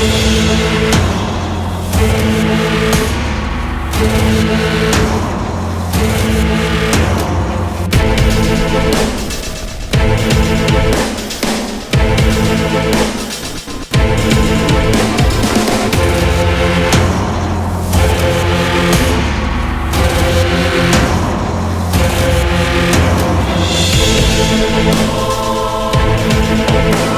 We'll be right.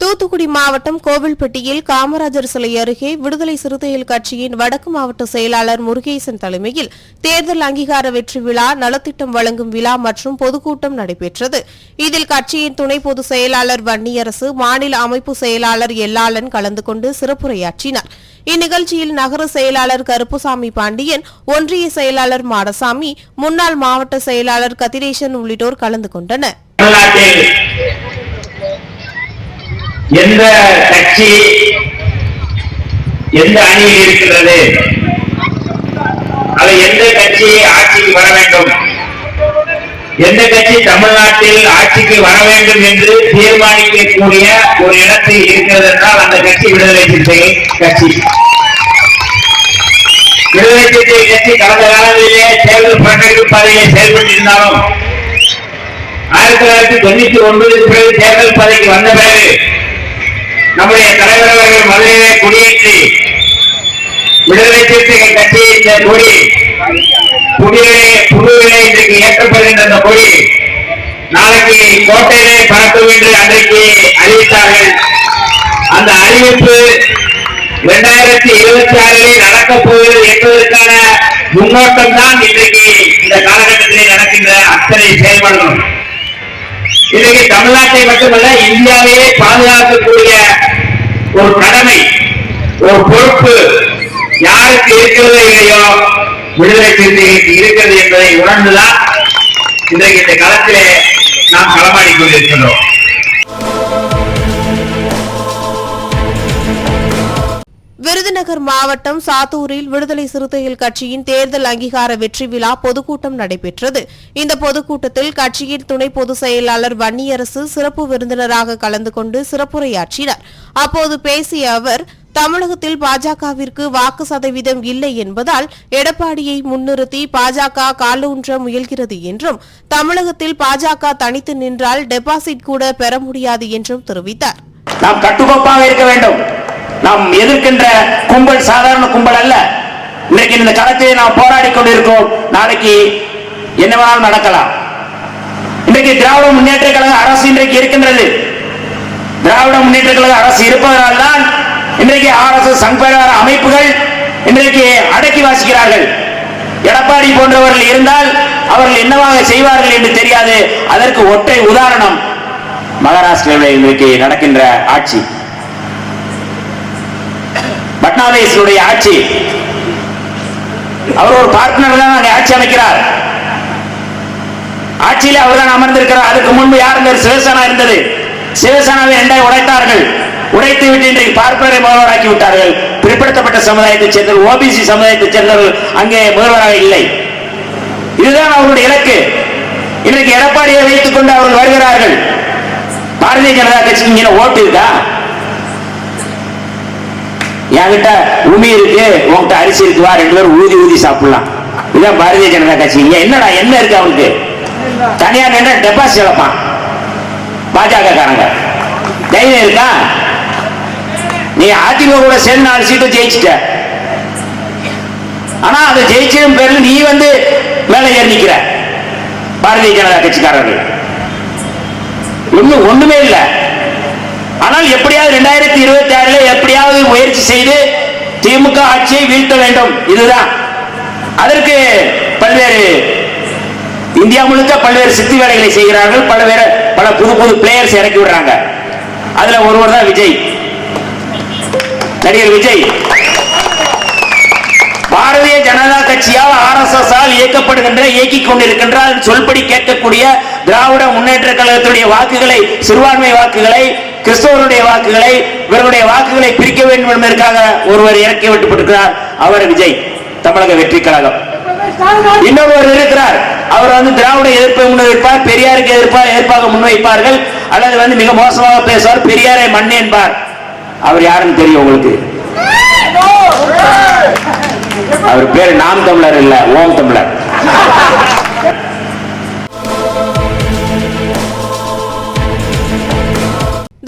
Thoothukudi மாவட்டம் கோவில்பட்டியில் காமராஜர் சிலை அருகே விடுதலை சிறுத்தைகள் கட்சியின் வடக்கு மாவட்ட செயலாளர் முருகேசன் தலைமையில் தேர்தல் அங்கீகார வெற்றி விழா நலத்திட்டம் வழங்கும் விழா மற்றும் பொதுக்கூட்டம் நடைபெற்றது. இதில் கட்சியின் துணை பொதுச் செயலாளர் வன்னியரசு மாநில அமைப்பு செயலாளர் எல்லாளன் கலந்து கொண்டு சிறப்புரையாற்றினார். இந்நிகழ்ச்சியில் நகர செயலாளர் கருப்புசாமி பாண்டியன் ஒன்றிய செயலாளர் மாடசாமி முன்னாள் மாவட்ட செயலாளர் கதிரேசன் உள்ளிட்டோர் கலந்து கொண்டனர். எந்த கட்சி எந்த அணியில் இருக்கிறது அது எந்த கட்சி ஆட்சிக்கு வர வேண்டும்? எந்த கட்சி தமிழ்நாட்டில் ஆட்சிக்கு வர வேண்டும் என்று தீர்மானிக்கக்கூடிய ஒரு இடத்தில் இருக்கிறது என்றால் அந்த கட்சி விடுதலை சிறுத்தைகள் கட்சி. விடுதலை சிறுத்தைகள் கட்சி கடந்த காலங்களிலே தேர்தல் புறக்கணிப்பு பாதையை செயல்பட்டிருந்தாலும் ஆயிரத்தி தொள்ளாயிரத்தி தொண்ணூத்தி ஒன்பது பிறகு தேர்தல் பதவிக்கு வந்த பிறகு நம்முடைய தலைவர் அவர்கள் மதுரையிலே குடியேற்றி விடுதலை சிறுத்தைகள் கட்சி இந்த கொடி புதியிலே புதுவிலே இன்றைக்கு ஏற்றப்படுகின்ற அந்த கொடி நாளைக்கு கோட்டையிலே பறக்கும் என்று அன்றைக்கு அறிவித்தார்கள். அந்த அறிவிப்பு இரண்டாயிரத்தி இருபத்தி ஆறிலே நடக்க போகிறது என்பதற்கான முன்னோட்டம் தான் இன்றைக்கு இந்த காலகட்டத்திலே நடக்கின்ற அத்தனை செயல்பாடுகளும். இன்றைக்கு தமிழ்நாட்டை மட்டுமல்ல இந்தியாவையே பாதுகாக்கக்கூடிய ஒரு கடமை ஒரு பொறுப்பு யாருக்கு இருக்கிறதோ இல்லையோ விடுதலை சிறுத்தைகளுக்கு இருக்கிறது என்பதை உணர்ந்துதான் இன்றைக்கு இந்த காலத்திலே நாம் களமாடி கொண்டிருக்கிறோம் விருதுநகர் மாவட்டம் சாத்தூரில் விடுதலை சிறுத்தைகள் கட்சியின் தேர்தல் அங்கீகார வெற்றி விழா பொதுக்கூட்டம் நடைபெற்றது. இந்த பொதுக்கூட்டத்தில் கட்சியின் துணை பொதுச் செயலாளர் வன்னியரசு சிறப்பு விருந்தினராக கலந்து கொண்டு சிறப்புரையாற்றினார். அப்போது பேசிய அவர் தமிழகத்தில் பாஜகவிற்கு வாக்கு சதவீதம் இல்லை என்பதால் எடப்பாடியை முன்னிறுத்தி பாஜக காலூன்ற முயல்கிறது என்றும் தமிழகத்தில் பாஜக தனித்து நின்றால் டெபாசிட் கூட பெற முடியாது என்றும் தெரிவித்தார். நாம் கட்டுக்கோப்பாக இருக்க வேண்டும். நாம் எதிர்க்கின்ற கும்பல் சாதாரண கும்பல் அல்ல. இன்றைக்கு இந்த களத்திலே நாம் போராடி கொண்டிருக்கோம். நாளைக்கு என்ன வேணாலும் நடக்கலாம். இன்றைக்கு திராவிட முன்னேற்ற கழக அரசு இன்றைக்கு இருக்கின்றது. திராவிட முன்னேற்ற கழக அரசு இருப்பதனால் தான் இன்றைக்கு ஆரசு சங்கார அமைப்புகள் இன்றைக்கு அடக்கி வாசிக்கிறார்கள். எடப்பாடி போன்றவர்கள் இருந்தால் அவர்கள் என்னவாக செய்வார்கள் என்று தெரியாது. அதற்கு ஒற்றை உதாரணம். மகாராஷ்டிராவில் இன்றைக்கு நடக்கின்ற ஆட்சி. பட்னாவிஸுடைய ஆட்சி. அவர் ஒரு பார்ட்னர் தான் அங்கே ஆட்சி அமைக்கிறார். ஆட்சியில அவர்தான் அமர்ந்திருக்கிறார். அதுக்கு முன்பு யார் இருந்தார் சிவசேனா இருந்தது? சிவசேனாவை இரண்டாய் உடைத்தார்கள். உடைத்து விட்டு இன்றைக்கு பார்ப்பனரை முதல்வராக்கி விட்டார்கள். பிற்படுத்தப்பட்ட சமுதாயத்தைச் சேர்ந்தவர் ஓபிசி சமுதாயத்தைச் சேர்ந்தவர்கள் அங்கே முதல்வராக இல்லை. இதுதான் அவருடைய இலக்கு. இன்றைக்கு எடப்பாடியை வைத்துக் கொண்டு அவர்கள் வருகிறார்கள். பாரதிய ஜனதா கட்சிக்கு இங்கே ஓட்டு இருக்கா? என்கிட்ட உமி இருக்கு உன்கிட்ட அரிசி இருக்கு வா ரெண்டு பேரும் ஊதி ஊதி சாப்பிடலாம். இதான் பாரதிய ஜனதா கட்சி. இங்க என்னடா என்ன இருக்கு அவனுக்கு தனியா நின்று டெபாசிட் இழப்பான். பாஜக காரங்க தைரியம் இருக்கா? நீ அதிமுக கூட சேர்ந்து நாலு சீட்டை ஜெயிச்சிட்ட. ஆனா அதை ஜெயிச்சதும் பேர்ல நீ வந்து மேல ஏறி நிக்கிற. பாரதிய ஜனதா கட்சிக்காரர்கள். ஒண்ணும் ஒண்ணுமே இல்லை. ஆனால் எப்படியாவது ரெண்டாயிரத்தி இருபத்தி ஆறுல எப்படியாவது முயற்சி செய்து திமுக ஆட்சியை வீழ்த்த வேண்டும். இதுதான். அதற்கு பல்வேறு இந்தியா முழுக்க பல்வேறு சித்தி வேலைகளை செய்கிறார்கள். பல்வேறு பல புது புது பிளேயர்ஸ் இறக்கி விடுறாங்க. அதுல ஒருவர் தான் விஜய். நடிகர் விஜய். பாரதிய ஜனதா கட்சியால் ஆர் எஸ் எஸ் ஆல் இயக்கப்படுகின்ற இயக்கிக் கொண்டிருக்கின்ற சொல்படி கேட்கக்கூடிய திராவிட முன்னேற்ற கழகத்துடைய வாக்குகளை சிறுபான்மை வாக்குகளை கிறிஸ்தவருடைய வாக்குகளை இவருடைய வாக்குகளை பிரிக்க வேண்டும் என்பதற்காக ஒருவர் இறக்கி விட்டுப்பட்டிருக்கிறார் அவர் விஜய் தமிழக வெற்றி கழகம். இன்னொருவர் இருக்கிறார். அவர் வந்து திராவிட எதிர்ப்பை முன்வைப்பார் பெரியாருக்கு எதிர்ப்பார் எதிர்ப்பாக முன்வைப்பார்கள். அல்லது வந்து மிக மோசமாக பேசுவார் பெரியாரை மண் என்பார். அவர் யாருன்னு தெரியும் உங்களுக்கு? அவர் பேர் நாம் தமிழர் இல்ல ஓம் தமிழர்.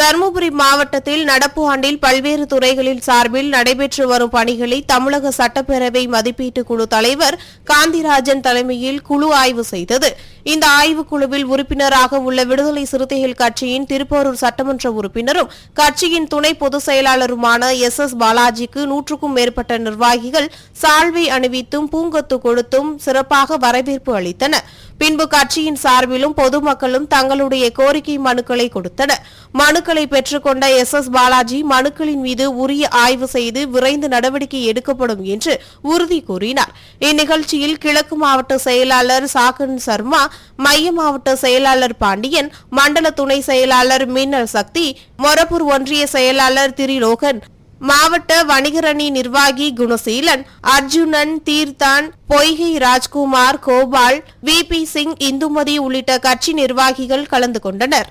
தருமபுரி மாவட்டத்தில் நடப்பு ஆண்டில் பல்வேறு துறைகளில் சார்பில் நடைபெற்று வரும் பணிகளை தமிழக சட்டப்பேரவை மதிப்பீட்டு குழு தலைவர் காந்திராஜன் தலைமையில் குழு ஆய்வு செய்தது. இந்த ஆய்வுக் குழுவில் உறுப்பினராக உள்ள விடுதலை சிறுத்தைகள் கட்சியின் திருப்போரூர் சட்டமன்ற உறுப்பினரும் கட்சியின் துணை பொதுச் செயலாளருமான எஸ். எஸ். பாலாஜிக்கு நூற்றுக்கும் மேற்பட்ட நிர்வாகிகள் சால்வை அணிவித்தும் பூங்கொத்து கொடுத்தும் சிறப்பாக வரவேற்பு அளித்தனர். பின்பு கட்சியின் சார்பிலும் பொதுமக்களும் தங்களுடைய கோரிக்கை மனுக்களை கொடுத்தனர். மனுக்கள் பெற்றுக்கொண்ட எஸ் எஸ் பாலாஜி மனுக்களின் மீது உரிய ஆய்வு செய்து விரைந்து நடவடிக்கை எடுக்கப்படும் என்று உறுதி கூறினார். இந்நிகழ்ச்சியில் கிழக்கு மாவட்ட செயலாளர் சாகன் சர்மா மைய மாவட்ட செயலாளர் பாண்டியன் மண்டல துணை செயலாளர் மின்னல் சக்தி மொரப்பூர் ஒன்றிய செயலாளர் திரிலோகன் மாவட்ட வணிகரணி நிர்வாகி குணசீலன் அர்ஜுனன் தீர்த்தான் பொய்கை ராஜ்குமார் கோபால் வி பி சிங் இந்துமதி உள்ளிட்ட கட்சி நிர்வாகிகள் கலந்து கொண்டனர்.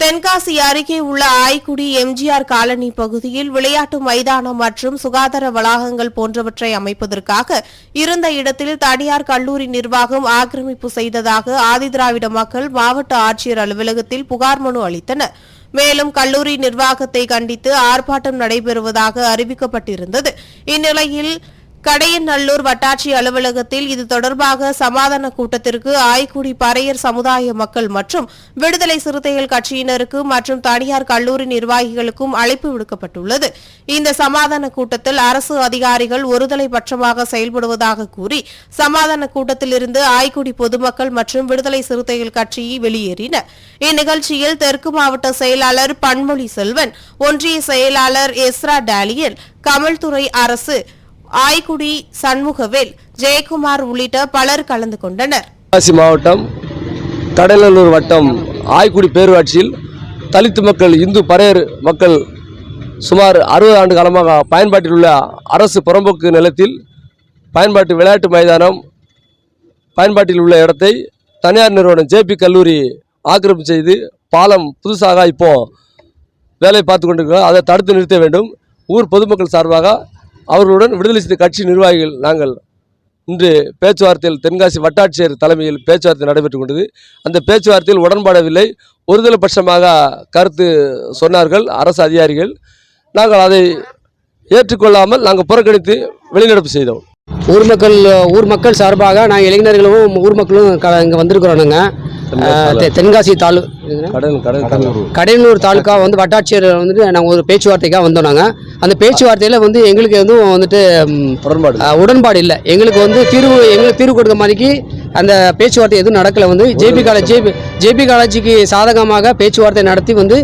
தென்காசி அருகே உள்ள ஆய்க்குடி எம்ஜிஆர் காலனி பகுதியில் விளையாட்டு மைதானம் மற்றும் சுகாதார வளாகங்கள் போன்றவற்றை அமைப்பதற்காக இருந்த இடத்தில் தனியார் கல்லூரி நிர்வாகம் ஆக்கிரமிப்பு செய்ததாக ஆதிதிராவிட மக்கள் மாவட்ட ஆட்சியர் அலுவலகத்தில் புகார் மனு அளித்தனர். மேலும் கல்லூரி நிர்வாகத்தை கண்டித்து ஆர்ப்பாட்டம் நடைபெறுவதாக அறிவிக்கப்பட்டிருந்தது. இந்நிலையில் கடையநல்லூர் வட்டாட்சி அலுவலகத்தில் இது தொடர்பாக சமாதான கூட்டத்திற்கு ஆய்க்குடி பறையர் சமுதாய மக்கள் மற்றும் விடுதலை சிறுத்தைகள் கட்சியினருக்கு மற்றும் தனியார் கல்லூரி நிர்வாகிகளுக்கும் அழைப்பு விடுக்கப்பட்டுள்ளது. இந்த சமாதான கூட்டத்தில் அரசு அதிகாரிகள் ஒருதலை பட்சமாக செயல்படுவதாக கூறி சமாதான கூட்டத்திலிருந்து ஆய்க்குடி பொதுமக்கள் மற்றும் விடுதலை சிறுத்தைகள் கட்சியை வெளியேறினர் இந்நிகழ்ச்சியில் தெற்கு மாவட்ட செயலாளர் பன்மொழி செல்வன் ஒன்றிய செயலாளர் எஸ்ரா டாலியன் கமல்துறை அரசு ஆய்குடி சண்முகவேல் ஜெயக்குமார் உள்ளிட்ட பலர் கலந்து கொண்டனர். தென்காசி மாவட்டம் கடலூர் வட்டம் ஆய்க்குடி பேரூராட்சியில் தலித்து மக்கள் இந்து பறையர் மக்கள் சுமார் அறுபது ஆண்டு காலமாக பயன்பாட்டில் உள்ள அரசு புறம்போக்கு நிலத்தில் பயன்பாட்டு விளையாட்டு மைதானம் பயன்பாட்டில் உள்ள இடத்தை தனியார் நிறுவனம் ஜேபி கல்லூரி ஆக்கிரமிப்பு செய்து பாலம் புதுசாக இப்போ வேலை பார்த்து கொண்டிருக்கிறோம் அதை தடுத்து நிறுத்த வேண்டும். ஊர் பொதுமக்கள் சார்பாக அவர்களுடன் விடுதலை சிறுத்தை கட்சி நிர்வாகிகள் நாங்கள் இன்று பேச்சுவார்த்தையில் தென்காசி வட்டாட்சியர் தலைமையில் பேச்சுவார்த்தை நடைபெற்று கொண்டது. அந்த பேச்சுவார்த்தையில் உடன்பாடவில்லை. ஒருதலை பட்சமாக கருத்து சொன்னார்கள் அரசு அதிகாரிகள். நாங்கள் அதை ஏற்றுக்கொள்ளாமல் நாங்கள் புறக்கணித்து வெளிநடப்பு செய்தோம். ஊர் மக்கள் ஊர் மக்கள் சார்பாக நாங்கள் இளைஞர்களும் ஊர் மக்களும் க இங்கே வந்திருக்கிறோம் நாங்கள் தென்காசி தாலு கடன் கடன் கடன் கடையனூர் தாலுக்கா வந்து வட்டாட்சியர் வந்துட்டு நாங்கள் ஒரு பேச்சுவார்த்தைக்காக வந்தோம் நாங்கள் அந்த பேச்சுவார்த்தையில் வந்து எங்களுக்கு எதுவும் வந்துட்டு உடன்பாடு உடன்பாடு இல்லை. எங்களுக்கு வந்து தீர்வு எங்களுக்கு தீர்வு கொடுக்க மாதிரிக்கு அந்த பேச்சுவார்த்தை எதுவும் நடக்கலை. வந்து ஜேபி காலேஜ் ஜேபி ஜேபி காலேஜுக்கு சாதகமாக பேச்சுவார்த்தை நடத்தி வந்து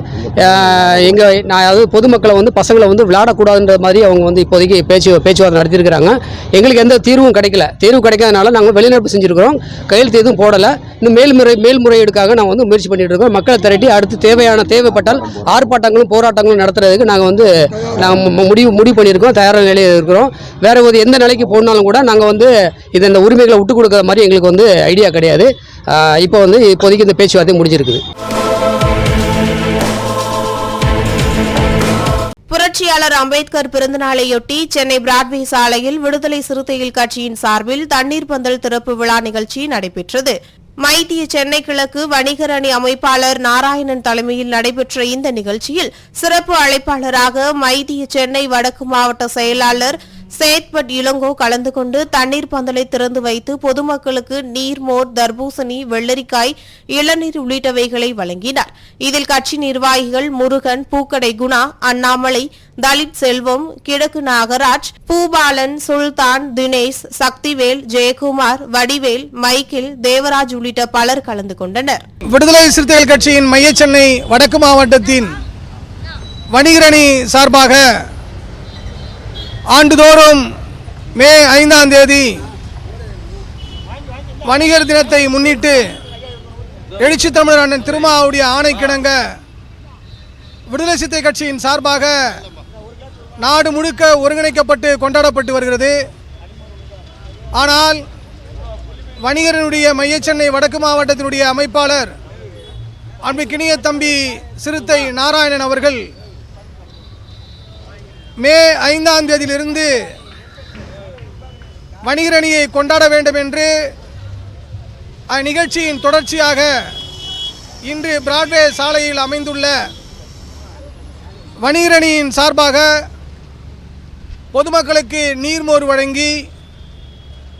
எங்கள் நான் அதாவது பொதுமக்களை வந்து பசங்களை வந்து விளையாடக்கூடாதுன்ற மாதிரி அவங்க வந்து இப்போதைக்கு பேச்சு பேச்சுவார்த்தை நடத்தியிருக்கிறாங்க. எங்களுக்கு எந்த தீர்வும் கிடைக்கல. தீர்வு கிடைக்காதனால நாங்கள் வெளிநடப்பு செஞ்சுருக்கிறோம். கையெழுத்து எதுவும் போடலை. இன்னும் மேல்முறை மேல்முறையீடுக்காக நாங்கள் வந்து முயற்சி பண்ணிட்டு இருக்கோம் மக்களை திரட்டி அடுத்து தேவையான தேவைப்பட்டால் ஆர்ப்பாட்டங்களும் போராட்டங்களும் நடத்துறதுக்கு நாங்கள் வந்து நாங்கள் முடிவு முடிவு பண்ணியிருக்கோம். தயாரான நிலையில் இருக்கிறோம். வேற ஒரு எந்த நிலைக்கு போனாலும் கூட நாங்கள் வந்து இது இந்த உரிமைகளை விட்டு கொடுக்குற மாதிரி எங்களுக்கு வந்து ஐடியா கிடையாது. இப்போ வந்து இப்போதைக்கு இந்த பேச்சுவார்த்தை முடிஞ்சிருக்குது. புரட்சியாளர் அம்பேத்கர் பிறந்தநாளையொட்டி சென்னை பிராட்வே சாலையில் விடுதலை சிறுத்தைகள் கட்சியின் சார்பில் தண்ணீர் பந்தல் திறப்பு விழா நிகழ்ச்சி நடைபெற்றது. மைத்திய சென்னை கிழக்கு வணிகர் அணி அமைப்பாளர் நாராயணன் தலைமையில் நடைபெற்ற இந்த நிகழ்ச்சியில் சிறப்பு அழைப்பாளராக மைத்திய சென்னை வடக்கு மாவட்ட செயலாளர் சேத்பட் இளங்கோ கலந்து கொண்டு தண்ணீர் பந்தலை திறந்து வைத்து பொதுமக்களுக்கு நீர் மோர் தர்பூசணி வெள்ளரிக்காய் இளநீர் உள்ளிட்டவைகளை வழங்கினார். இதில் கட்சி நிர்வாகிகள் முருகன் பூக்கடை குணா அண்ணாமலை தலித் செல்வம் கிழக்கு நாகராஜ் பூபாலன் சுல்தான் தினேஷ் சக்திவேல் ஜெயக்குமார் வடிவேல் மைக்கேல் தேவராஜ் உள்ளிட்ட பலர் கலந்து கொண்டனர். விடுதலை சிறுத்தைகள் கட்சியின் மையச்சென்னை வடக்கு மாவட்டத்தின் வணிகரணி சார்பாக ஆண்டுதோறும் மே ஐந்தாம் தேதி வணிகர் தினத்தை முன்னிட்டு எழுச்சி தமிழர் அண்ணன் திருமாவுடைய ஆணைக்கிணங்க விடுதலை சித்தை கட்சியின் சார்பாக நாடு முழுக்க ஒருங்கிணைக்கப்பட்டு கொண்டாடப்பட்டு வருகிறது. ஆனால் வணிகரனுடைய மையச்சென்னை வடக்கு மாவட்டத்தினுடைய அமைப்பாளர் அன்பிக்கினிய தம்பி சிறுத்தை நாராயணன் அவர்கள் மே ஐந்தாம் தேதியிலிருந்து வணிகரணியை கொண்டாட வேண்டும் என்று அந்நிகழ்ச்சியின் தொடர்ச்சியாக இன்று பிராட்வே சாலையில் அமைந்துள்ள வணிகரணியின் சார்பாக பொதுமக்களுக்கு நீர்மோர் வழங்கி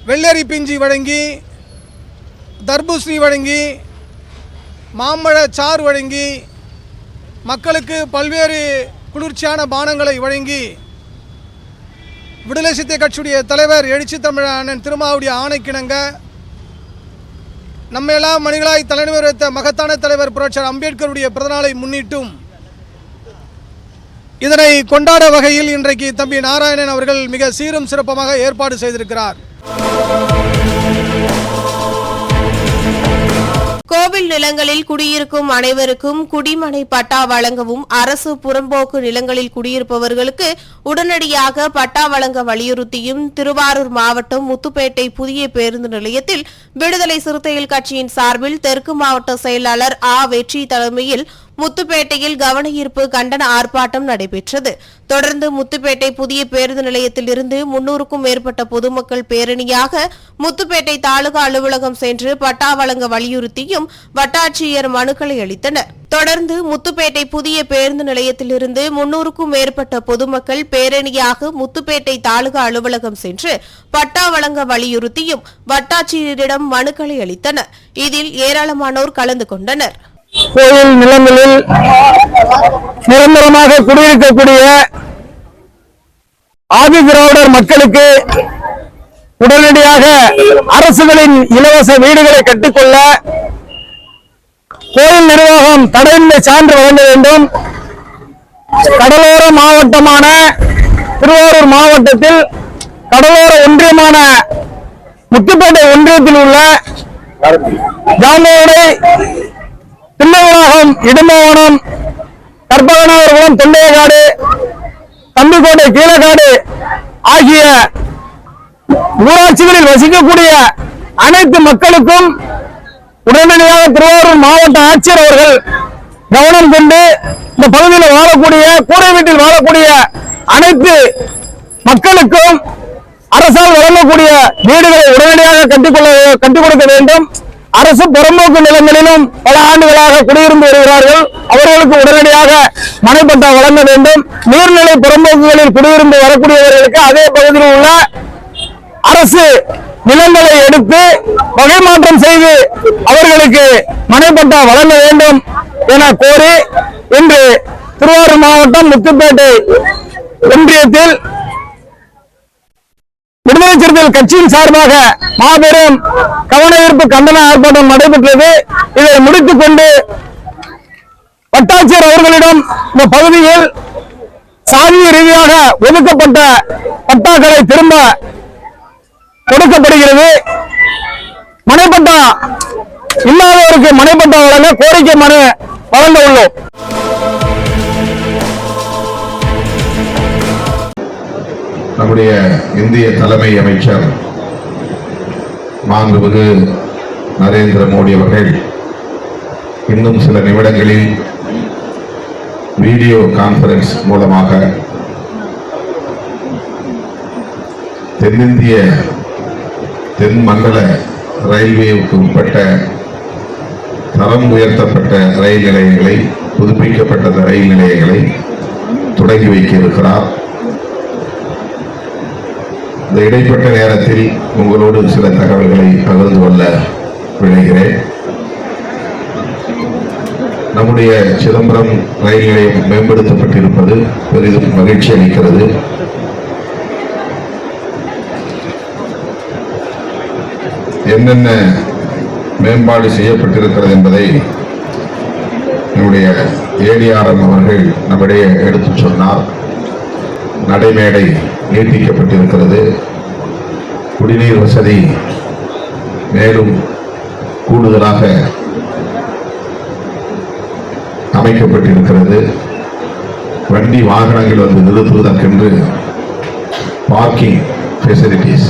வெள்ளரி பிஞ்சி வழங்கி தர்பூசணி வழங்கி மாம்பழ சாறு வழங்கி மக்களுக்கு பல்வேறு குளிர்ச்சியான பானங்களை வழங்கி விடுதலை சித்தை கட்சியுடைய தலைவர் எழுச்சி தமிழ் திருமாவுடைய ஆணைக்கிணங்க நம்மையெல்லாம் மணிகளாய் தலைவர் வைத்த மகத்தான தலைவர் புரட்சர் அம்பேத்கருடைய பிறந்தநாளை முன்னிட்டும் இதனை கொண்டாட வகையில் இன்றைக்கு தம்பி நாராயணன் அவர்கள் மிக சீரும் சிறப்பமாக ஏற்பாடு செய்திருக்கிறார். கோவில் நிலங்களில் குடியிருக்கும் அனைவருக்கும் குடிமனை பட்டா வழங்கவும் அரசு புறம்போக்கு நிலங்களில் குடியிருப்பவர்களுக்கு உடனடியாக பட்டா வழங்க வலியுறுத்தியும் திருவாரூர் மாவட்டம் முத்துப்பேட்டை புதிய பேருந்து நிலையத்தில் விடுதலை சிறுத்தைகள் கட்சியின் சார்பில் தெற்கு மாவட்ட செயலாளர் ஆ. வெற்றி தலைமையில் முத்துப்பேட்டையில் கவனஈர்ப்பு கண்டன ஆர்ப்பாட்டம் நடைபெற்றது. தொடர்ந்து முத்துப்பேட்டை புதிய பேருந்து நிலையத்தில் இருந்து முன்னூறுக்கும் மேற்பட்ட பொதுமக்கள் பேரணியாக முத்துப்பேட்டை தாலுகா அலுவலகம் சென்று பட்டா வழங்க வலியுறுத்தியும் வட்டாட்சியர் மனுக்களை அளித்தனர். தொடர்ந்து முத்துப்பேட்டை புதிய பேருந்து நிலையத்திலிருந்து முன்னூறுக்கும் மேற்பட்ட பொதுமக்கள் பேரணியாக முத்துப்பேட்டை தாலுகா அலுவலகம் சென்று பட்டா வழங்க வலியுறுத்தியும் வட்டாட்சியரிடம் மனுக்களை அளித்தனர். இதில் ஏராளமானோர் கலந்து கொண்டனர். கோயில் நிலங்களில் நிரந்தரமாக குடியிருக்கக்கூடிய ஆதி திராவிடர் மக்களுக்கு உடனடியாக அரசுகளின் இலவச வீடுகளை கட்டிக்கொள்ள கோயில் நிர்வாகம் தடையின்மை சான்று வழங்க வேண்டும். கடலோர மாவட்டமான திருவாரூர் மாவட்டத்தில் கடலோர ஒன்றியமான முத்துப்பேட்டை ஒன்றியத்தில் உள்ள ஜாமோடை தில்லைவளாகம் இடும்பவனம் கற்பகநாதபுரம் தொண்டையக்காடு தம்பிக்கோட்டை கீழக்காடு ஆகிய ஊராட்சிகளில் வசிக்கக்கூடிய அனைத்து மக்களுக்கும் உடனடியாக திருவாரூர் மாவட்ட ஆட்சியர் அவர்கள் கவனம் கொண்டு இந்த பகுதியில் வாழக்கூடிய கூரை வீட்டில் வாழக்கூடிய அனைத்து மக்களுக்கும் அரசால் வழங்கக்கூடிய வீடுகளை உடனடியாக கட்டிக்கொள்ள கட்டிக் கொடுக்க வேண்டும். அரசு புறம்போக்கு நிலங்களிலும் பல ஆண்டுகளாக குடியிருந்து வருகிறார்கள். அவர்களுக்கு உடனடியாக மனைப்பட்டா வழங்க வேண்டும். நீர்நிலை புறம்போக்குகளில் குடியிருந்து வரக்கூடியவர்களுக்கு அதே பகுதியில் உள்ள அரசு நிலங்களை எடுத்து வகை மாற்றம் செய்து அவர்களுக்கு மனைப்பட்டா வழங்க வேண்டும் என கோரி இன்று திருவாரூர் மாவட்டம் முத்துப்பேட்டை ஒன்றியத்தில் விடுதலை சிறுத்தைகள் கட்சியின் சார்பாக மாபெரும் கவனயீர்ப்பு கண்டன ஆர்ப்பாட்டம் நடைபெற்றது. இதை முடித்துக் கொண்டு வட்டாட்சியர் அவர்களிடம் இந்த பகுதியில் சாதிய ரீதியாக ஒதுக்கப்பட்ட பட்டாக்களை திரும்ப கொடுக்கப்படுகிறது. மனைப்பட்டா இல்லாதவருக்கு மனைப்பட்டா வழங்க கோரிக்கை மனு வழங்க உள்ளோம். நம்முடைய இந்திய தலைமை அமைச்சர் மாண்புமிகு நரேந்திர மோடி அவர்கள் இன்னும் சில நிமிடங்களில் வீடியோ கான்பரன்ஸ் மூலமாக தென்னிந்திய தென் மண்டல ரயில்வேவுக்கு உட்பட்ட தரம் உயர்த்தப்பட்ட ரயில் நிலையங்களை புதுப்பிக்கப்பட்ட ரயில் நிலையங்களை தொடங்கி வைக்க இருக்கிறார். இந்த இடைப்பட்ட நேரத்தில் உங்களோடு சில தகவல்களை பகிர்ந்து கொள்ள விளைகிறேன் நம்முடைய சிதம்பரம் ரயில் நிலையம் மேம்படுத்தப்பட்டிருப்பது பெரிதும் மகிழ்ச்சி அளிக்கிறது. என்னென்ன மேம்பாடு செய்யப்பட்டிருக்கிறது என்பதை நம்முடைய ஏடிஆர்எம் அவர்கள் நம்மிடையே எடுத்துச் சொன்னார். நடைமேடை நீட்டிக்கப்பட்டிருக்கிறது. குடிநீர் வசதி மேலும் கூடுதலாக அமைக்கப்பட்டிருக்கிறது. வண்டி வாகனங்கள் வந்து நிறுத்துவதற்கென்று பார்க்கிங் ஃபெசிலிட்டிஸ்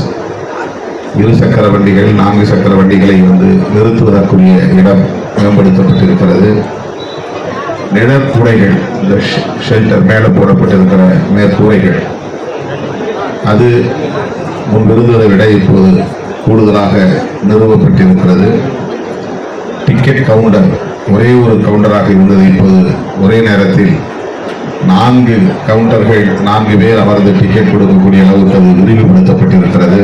இரு சக்கர வண்டிகள் நான்கு சக்கர வண்டிகளை வந்து நிறுத்துவதற்குரிய இடம் மேம்படுத்தப்பட்டிருக்கிறது. நிழற்கூடைகள் இந்த ஷெல்டர் மேலே போடப்பட்டிருக்கிற மேற்கூரைகள் அது முன்பிருந்ததை விட இப்போது கூடுதலாக நிறுவப்பட்டிருக்கிறது. டிக்கெட் கவுண்டர் ஒரே ஒரு கவுண்டராக இருந்தது இப்போது. ஒரே நேரத்தில் நான்கு கவுண்டர்கள் நான்கு பேர் அவரது டிக்கெட் கொடுக்கக்கூடிய அளவுக்கு அது விரிவுபடுத்தப்பட்டிருக்கிறது.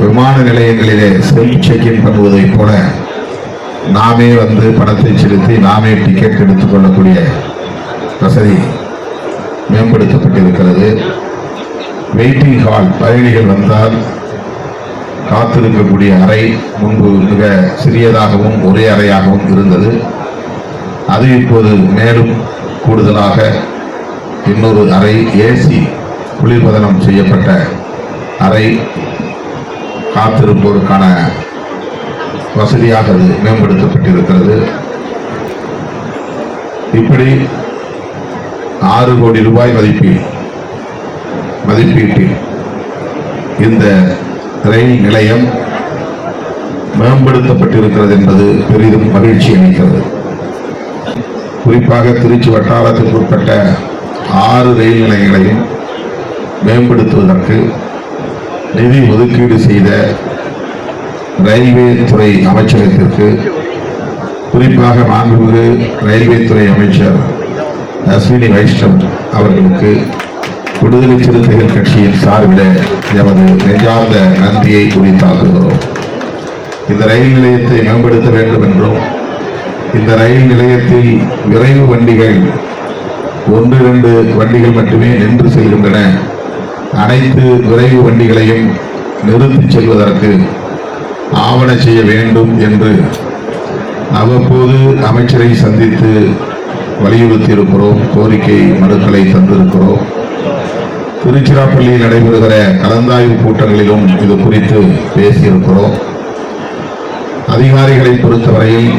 விமான நிலையங்களிலே செல்ஃப் செக்இன் பண்ணுவதைப் போல நாமே வந்து பணத்தை செலுத்தி நாமே டிக்கெட் எடுத்துக்கொள்ளக்கூடிய வசதி மேம்படுத்தப்பட்டிருக்கிறது. வெயிட்டிங் ஹால் பயணிகள் வந்தால் காத்திருக்கக்கூடிய அறை முன்பு மிக சிறியதாகவும் ஒரே அறையாகவும் இருந்தது. அது இப்போது மேலும் கூடுதலாக இன்னொரு அறை ஏசி குளிர்பதனம் செய்யப்பட்ட அறை காத்திருப்போருக்கான வசதியாக அது மேம்படுத்தப்பட்டிருக்கிறது. இப்படி ஆறு கோடி ரூபாய் மதிப்பில் மதிப்பீட்டில் இந்த ரயில் நிலையம் மேம்படுத்தப்பட்டிருக்கிறது என்பது பெரிதும் மகிழ்ச்சி அளிக்கிறது. குறிப்பாக திருச்சி வட்டாரத்திற்கு உட்பட்ட ஆறு ரயில் நிலையங்களையும் மேம்படுத்துவதற்கு நிதி ஒதுக்கீடு செய்த ரயில்வே துறை அமைச்சகத்திற்கு குறிப்பாக மாண்புமிகு ரயில்வே துறை அமைச்சர் அஸ்வினி வைஷ்ணவ் அவர்களுக்கு விடுதலை சிறுத்தைகள் கட்சியின் சார்பில் எமது நெஞ்சார்ந்த நன்றியை குறித்தாக்குகிறோம் இந்த ரயில் நிலையத்தை மேம்படுத்த வேண்டும் என்றும் இந்த ரயில் நிலையத்தில் விரைவு வண்டிகள் ஒன்று இரண்டு வண்டிகள் மட்டுமே நின்று செல்கின்றன. அனைத்து விரைவு வண்டிகளையும் நிறுத்திச் செல்வதற்கு ஆவண செய்ய வேண்டும் என்று அவ்வப்போது அமைச்சரை சந்தித்து வலியுறுத்தியிருக்கிறோம் கோரிக்கை மனுக்களை தந்திருக்கிறோம். திருச்சிராப்பள்ளியில் நடைபெறுகிற கலந்தாய்வு கூட்டங்களிலும் இது குறித்து பேசியிருக்கிறோம். அதிகாரிகளை பொறுத்தவரையில்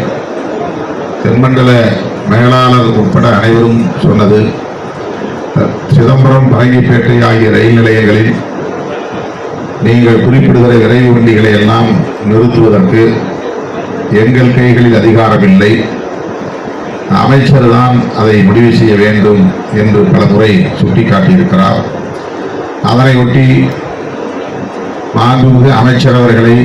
தென்மண்டல மேலாளர் உட்பட அனைவரும் சொன்னது சிதம்பரம் பரங்கிப்பேட்டை ஆகிய ரயில் நிலையங்களில் நீங்கள் குறிப்பிடுகிற விரைவு வண்டிகளை எல்லாம் நிறுத்துவதற்கு எங்கள் கைகளில் அதிகாரமில்லை. அமைச்சர் தான் அதை முடிவு செய்ய வேண்டும் என்று பல முறை சுட்டிக்காட்டியிருக்கிறார். அதனை ஒட்டி மாண்புமிகு அமைச்சர் அவர்களை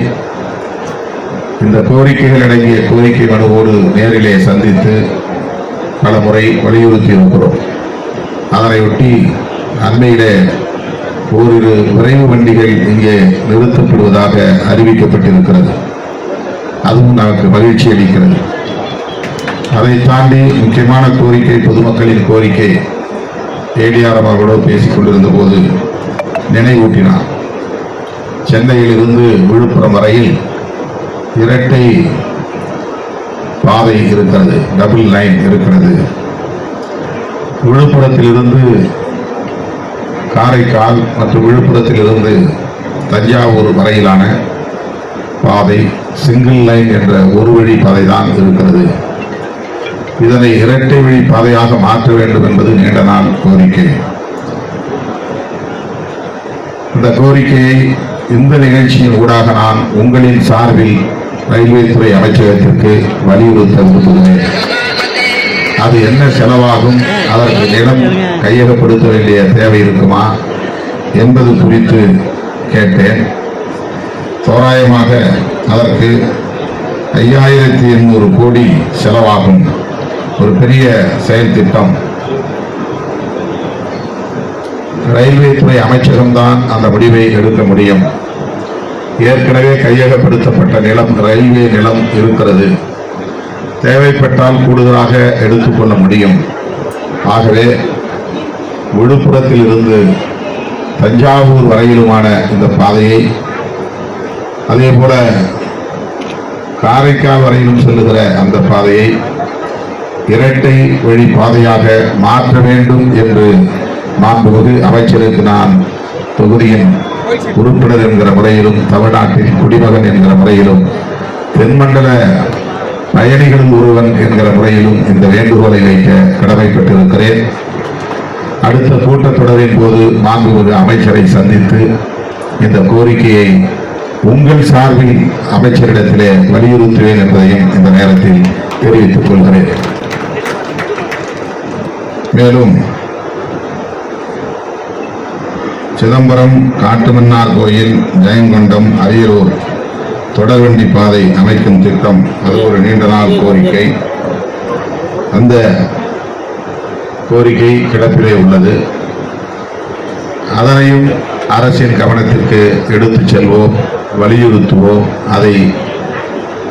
இந்த கோரிக்கைகள் அடங்கிய கோரிக்கை மனுவோடு நேரிலே சந்தித்து பல முறை வலியுறுத்தி இருக்கிறோம். அதனையொட்டி அண்மையிலே ஓரிரு விரைவு வண்டிகள் இங்கே நிறுத்தப்படுவதாக அறிவிக்கப்பட்டிருக்கிறது. அதுவும் நமக்கு மகிழ்ச்சி அளிக்கிறது. அதை தாண்டி முக்கியமான கோரிக்கை பொதுமக்களின் கோரிக்கை ஏடிஆர் அவர்களோடு பேசிக் கொண்டிருந்த போது நினைவூட்டினார். சென்னையிலிருந்து விழுப்புரம் வரையில் இரட்டை பாதை இருக்கிறது டபுள் லைன் இருக்கிறது. விழுப்புரத்திலிருந்து காரைக்கால் மற்றும் விழுப்புரத்திலிருந்து தஞ்சாவூர் வரையிலான பாதை சிங்கிள் லைன் என்ற ஒரு வழி பாதை தான் இருக்கிறது. இதனை இரட்டை வழி பாதையாக மாற்ற வேண்டும் என்பது நீண்ட நாள் கோரிக்கை. இந்த கோரிக்கையை இந்த நிகழ்ச்சியின் ஊடாக நான் உங்களின் சார்பில் ரயில்வே துறை அமைச்சகத்திற்கு வலியுறுத்த விரும்புகிறேன் அது என்ன செலவாகும் அதற்கு நிலம் கையகப்படுத்த வேண்டிய தேவை இருக்குமா என்பது குறித்து கேட்டேன். தோராயமாக அதற்கு ஐயாயிரத்தி எண்ணூறு கோடி செலவாகும். ஒரு பெரிய செயல் திட்டம். ரயில்வே துறை அமைச்சகம்தான் அந்த முடிவை எடுக்க முடியும். ஏற்கனவே கையகப்படுத்தப்பட்ட நிலம் ரயில்வே நிலம் இருக்கிறது. தேவைப்பட்டால் கூடுதலாக எடுத்துக்கொள்ள முடியும். ஆகவே விழுப்புரத்தில் இருந்து தஞ்சாவூர் வரையிலுமான இந்த பாதையை அதே போல காரைக்கால் வரையிலும் செல்லுகிற அந்த பாதையை இரட்டை வழி பாதையாக மாற்ற வேண்டும் என்று மாண்புமிகு அமைச்சருக்கு நான் தொகுதியின் உறுப்பினர் என்கிற முறையிலும் தமிழ்நாட்டின் குடிமகன் என்கிற முறையிலும் தென்மண்டல பயணிகளில் ஒருவன் என்கிற முறையிலும் இந்த வேண்டுகோளை வைக்க கடமைப்பட்டிருக்கிறேன். அடுத்த கூட்டத்தொடரின் போது மாண்புமிகு அமைச்சரை சந்தித்து இந்த கோரிக்கையை உங்கள் சார்பில் அமைச்சரிடத்திலே வலியுறுத்துவேன் என்பதையும் இந்த நேரத்தில் தெரிவித்துக் கொள்கிறேன். மேலும் சிதம்பரம் காட்டுமன்னார் கோயில் ஜெயங்கொண்டம் அரியலூர் தொடர்வண்டி பாதை அமைக்கும் திட்டம். அது ஒரு நீண்ட நாள் கோரிக்கை. அந்த கோரிக்கை கிடப்பிலே உள்ளது. அதனையும் அரசின் கவனத்திற்கு எடுத்துச் செல்வோம் வலியுறுத்துவோம். அதை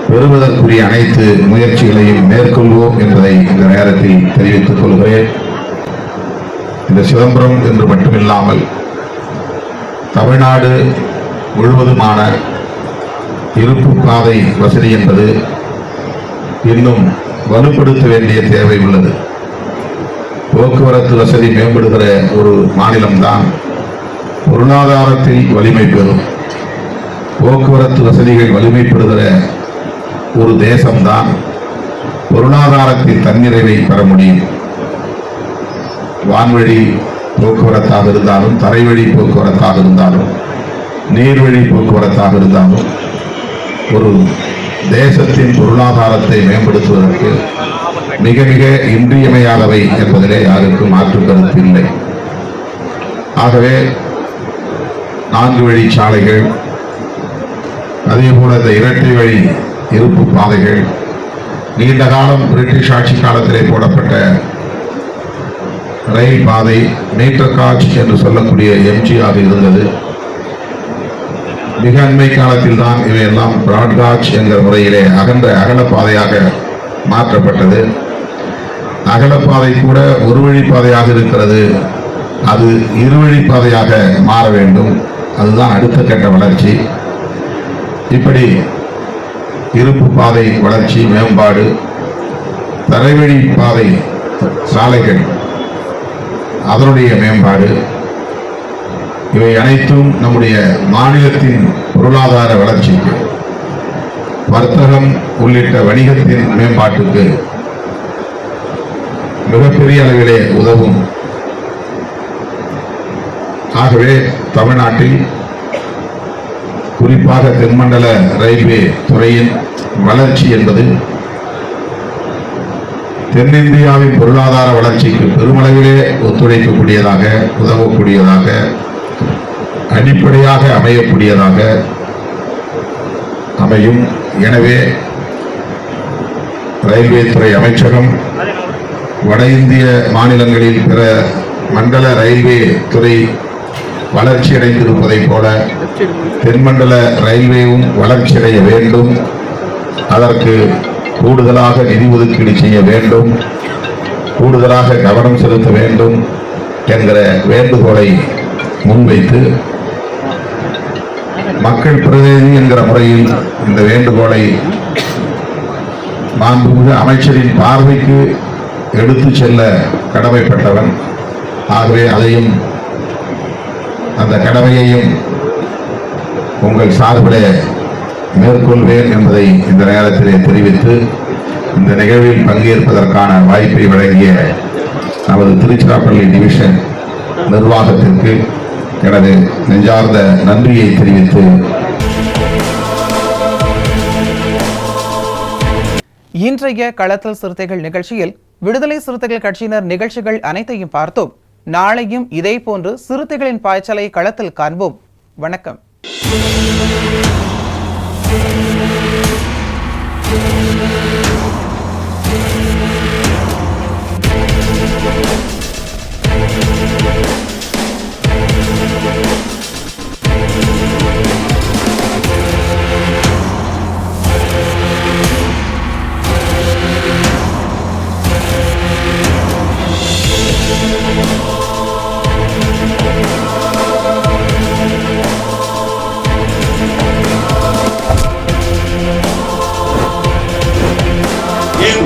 பெறுவதற்குரிய அனைத்து முயற்சிகளையும் மேற்கொள்வோம் என்பதை இந்த நேரத்தில் தெரிவித்துக் கொள்கிறேன். இந்த சிதம்பரம் என்று மட்டுமில்லாமல் தமிழ்நாடு முழுவதுமான இருப்பு பாதை வசதி என்பது இன்னும் வலுப்படுத்த வேண்டிய தேவை உள்ளது. போக்குவரத்து வசதி மேம்படுகிற ஒரு மாநிலம்தான் பொருளாதாரத்தில் வலிமை பெறும். போக்குவரத்து வசதிகள் வலிமைப்படுகிற ஒரு தேசம்தான் பொருளாதாரத்தில் தன்னிறைவை பெற முடியும். வான்வழி போக்குவரத்தாக இருந்தாலும் தரைவழி போக்குவரத்தாக இருந்தாலும் நீர்வழி போக்குவரத்தாக இருந்தாலும் ஒரு தேசத்தின் பொருளாதாரத்தை மேம்படுத்துவதற்கு மிக மிக இன்றியமையாதவை என்பதிலே யாருக்கும் மாற்று கருத்து இல்லை. ஆகவே நான்கு வழி சாலைகள் அதே போல இந்த இரட்டை வழி இருப்பு பாதைகள் நீண்ட காலம் பிரிட்டிஷ் ஆட்சி காலத்திலே போடப்பட்ட ரயில் பாதை மீட்டர் காட்ச் என்று சொல்லக்கூடிய எம்ஜிஆர் இருந்தது. மிக அண்மை காலத்தில் தான் இவையெல்லாம் பிராட்காட்ச் என்கிற முறையிலே அகன்ற அகல பாதையாக மாற்றப்பட்டது. அகலப்பாதை கூட ஒரு வழி பாதையாக இருக்கிறது. அது இருவழி பாதையாக மாற வேண்டும். அதுதான் அடுத்த கட்ட வளர்ச்சி. இப்படி இருப்பு பாதை வளர்ச்சி மேம்பாடு தரைவழி பாதை சாலைகள் அதனுடைய மேம்பாடு. இவை அனைத்தும் நம்முடைய மாநிலத்தின் பொருளாதார வளர்ச்சிக்கு வர்த்தகம் உள்ளிட்ட வணிகத்தின் மேம்பாட்டுக்கு மிகப்பெரிய அளவிலே உதவும். ஆகவே தமிழ்நாட்டில் குறிப்பாக தென்மண்டல ரயில்வே துறையின் வளர்ச்சி என்பது தென்னிந்தியாவின் பொருளாதார வளர்ச்சிக்கு பெருமளவிலே ஒத்துழைக்கக்கூடியதாக உதவக்கூடியதாக அடிப்படையாக அமையக்கூடியதாக அமையும். எனவே ரயில்வே துறை அமைச்சகம் வட இந்திய மாநிலங்களில் பிற மண்டல ரயில்வே துறை வளர்ச்சியடைந்திருப்பதைப் போல தென்மண்டல ரயில்வேவும் வளர்ச்சியடைய வேண்டும். அதற்கு கூடுதலாக நிதி ஒதுக்கீடு செய்ய வேண்டும். கூடுதலாக கவனம் செலுத்த வேண்டும் என்கிற வேண்டுகோளை முன்வைத்து மக்கள் பிரதிநிதி என்கிற முறையில் இந்த வேண்டுகோளை மாண்புமிகு அமைச்சரின் பார்வைக்கு எடுத்து செல்ல கடமைப்பட்டவன். ஆகவே அதையும் அந்த கடமையையும் உங்கள் சார்பிலே மேற்கொள்வேன் என்பதை இந்த நேரத்திலே தெரிவித்து இந்த நிகழ்வில் பங்கேற்பதற்கான வாய்ப்பை வழங்கிய நமது திருச்சிராப்பள்ளி டிவிஷன் நிர்வாகத்திற்கு எனது நெஞ்சார்ந்த நன்றியை தெரிவித்து இன்றைய களத்தல் சிறுத்தைகள் நிகழ்ச்சியில் விடுதலை சிறுத்தைகள் கட்சியினர் நிகழ்ச்சிகள் அனைத்தையும் பார்த்தோம். நாளையும் இதேபோன்று சிறுத்தைகளின் பாய்ச்சலை களத்தில் காண்போம். வணக்கம். We'll be right.